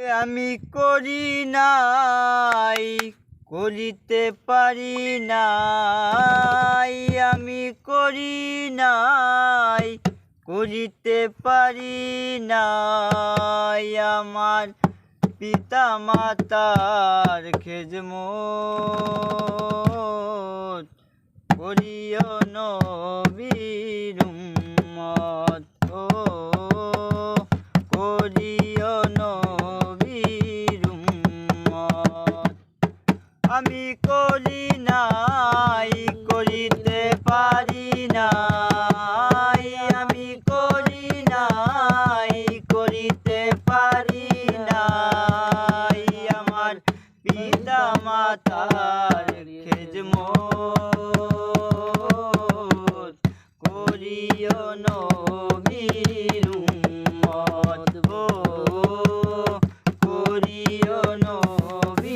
আমি করি নাই, করিতে পারি নাই। আমি করি নাই, করিতে পারি নাই। আমার পিতা মাতার খেজমত করিও নবীর নাই করিতে পারি নাই। আমার পিতা মাতার খেজমত করিও নবীর করিও নবীর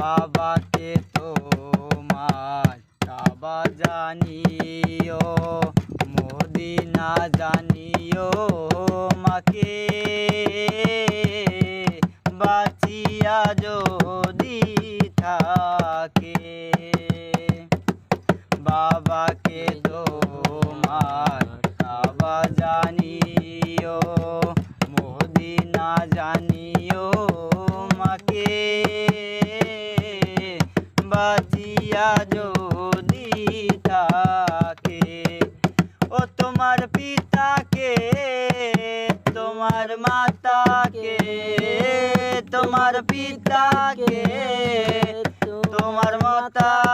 বাবাকে তো তোমার কাবা জানিও, মদিনা জানিও মাকে। বাঁচিয়া যদি থাকে, বাবাকে তোমার কাবা জানিও, মদিনা জানিও মাকে। বাঁচিয়া যদি থাকে ও তোমার পিতাকে তোমার মাতাকে তোমার পিতাকে তোমার মাতাকে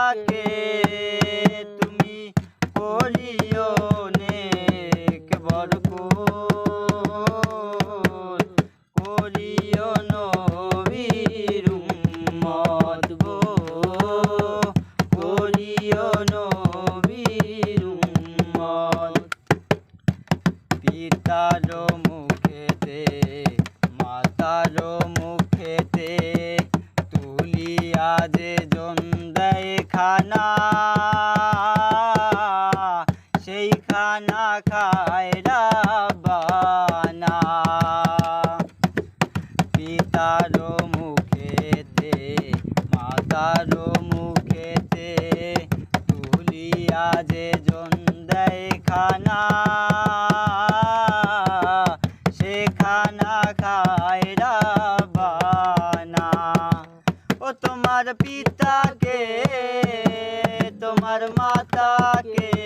পিতার মুখেতে মাতার মুখেতে তুলিয়া যে জন দেয় খানা সেই খানা খায় রাবানা পিতার মুখেতে মাতার মুখেতে তুলিয়া যে জন দেয় খানা খানা বানা। ও তোমার পিতাকে তোমার মাতাকে